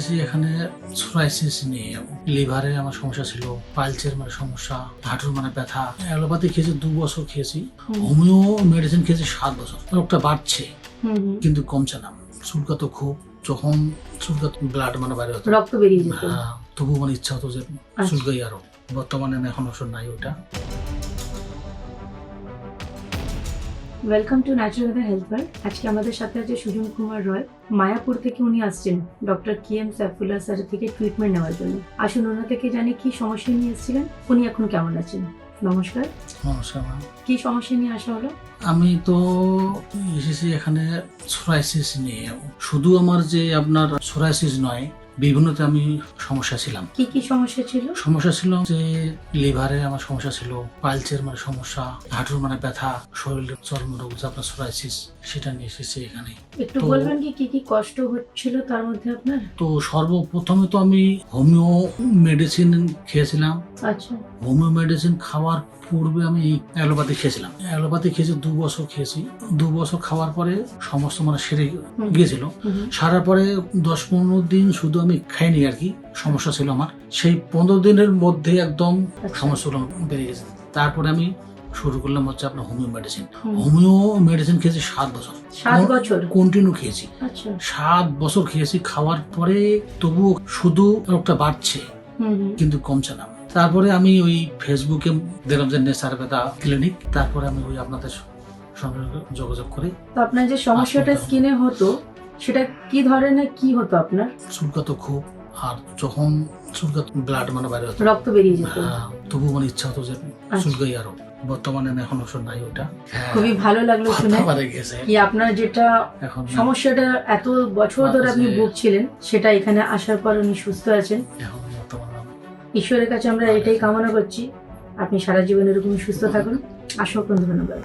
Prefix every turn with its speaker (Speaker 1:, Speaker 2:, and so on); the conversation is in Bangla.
Speaker 1: এসেছি এখানে সোরাইসিস নিয়ে লিভারে আমার সমস্যা ছিল পাইলসের মানে সমস্যা হাঁটুর মানে ব্যথা অ্যালোপ্যাথি খেয়েছি দু বছর খেয়েছি হোমিও মেডিসিন খেয়েছি সাত বছর। রোগটা বাড়ছে। কিন্তু কমছে না। চুলকাতো খুব যখন চুলকাতো ব্লাড মানে বাইরে হতো।
Speaker 2: রক্ত বেরিয়ে যেত।
Speaker 1: হ্যাঁ তবু মানে ইচ্ছা হতো যে চুলকাই আরও। বর্তমানে এখন ওষুধ নাই ওটা।
Speaker 2: Welcome to natural natural helper আজকে আমাদের সাথে আছে সুজন কুমার রয় মায়াপুর থেকে উনি আসছেন ডক্টর কে এম সাইফুল্লাহ স্যারের থেকে ট্রিটমেন্ট নেওয়ার জন্য। আসুন ওনা থেকে জানি কি সমস্যা নিয়ে এসেছিলেন উনি এখন কেমন আছেন? নমস্কার।
Speaker 1: নমস্কার
Speaker 2: কি সমস্যা নিয়ে আসা হলো?
Speaker 1: আমি তো এসেছি এখানে সোরাইসিস নিয়ে। শুধু আমার যে আপনার সোরাইসিস নয় বিভিন্নতে আমি সমস্যা ছিলাম।
Speaker 2: কি কি সমস্যা ছিল?
Speaker 1: সমস্যা ছিল যে লিভারে আমার সমস্যা ছিল পালচের মানে সমস্যা হাঁটুর মানে ব্যথা শরীরের চর্মরোগ যে আপনার সোরাইসিস সেটা নিয়ে এসেছি এখানে।
Speaker 2: একটু বলবেন কি কি কি কষ্ট হচ্ছিল তার মধ্যে আপনার?
Speaker 1: তো সর্বপ্রথমে তো আমি হোমিও মেডিসিন খেয়েছিলাম।
Speaker 2: আচ্ছা।
Speaker 1: হোমিও মেডিসিন খাওয়ার পূর্বে আমি অ্যালোপ্যাথি খেয়েছিলাম। অ্যালোপ্যাথি খেয়েছি দু বছর খেয়েছি। দু বছর খাওয়ার পরে সমস্ত মানে সেরে গিয়েছিল। সারার পরে দশ পনেরো দিন শুধু আমি খাইনি আর কি সমস্যা ছিল আমার। সেই পনেরো দিনের মধ্যে একদম
Speaker 2: আচ্ছা।
Speaker 1: সমস্যাগুলো বেড়ে গেছে। তারপরে আমি শুরু করলাম হচ্ছে আপনার হোমিও মেডিসিন। হোমিও মেডিসিন খেয়েছি সাত বছর।
Speaker 2: সাত বছর?
Speaker 1: কন্টিনিউ খেয়েছি।
Speaker 2: আচ্ছা।
Speaker 1: সাত বছর খেয়েছি খাওয়ার পরে তবুও শুধু রোগটা বাড়ছে কিন্তু কমছে না। তারপরে আমি ওই ফেসবুকে দেখলাম যে নেশার ব্যথা ক্লিনিক তারপরে আমি ওই আপনাদের সঙ্গে যোগাযোগ করে।
Speaker 2: তো আপনার যে সমস্যাটা স্কিনে হতো সেটা কি ধরনের কি হতো আপনার?
Speaker 1: চুলকাতো খুব আর যখন চুলকাত ব্লাড মানে বাইরে হতো।
Speaker 2: রক্ত বেরিয়ে যেত।
Speaker 1: হ্যাঁ, তবু মানে ইচ্ছা হতো যে চুলকাই আরও। বর্তমানে আমি এখন ওষুধ নাই ওটা হ্যাঁ,
Speaker 2: খুবই ভালো লাগল শুনে কি আপনার যেটা সমস্যাটা এত বছর ধরে আপনি ভুগছিলেন সেটা এখানে আসার পর উনি সুস্থ আছেন। ঈশ্বরের কাছে আমরা এটাই কামনা করছি। আপনি সারা জীবন এরকম সুস্থ থাকুন। অসংখ্য ধন্যবাদ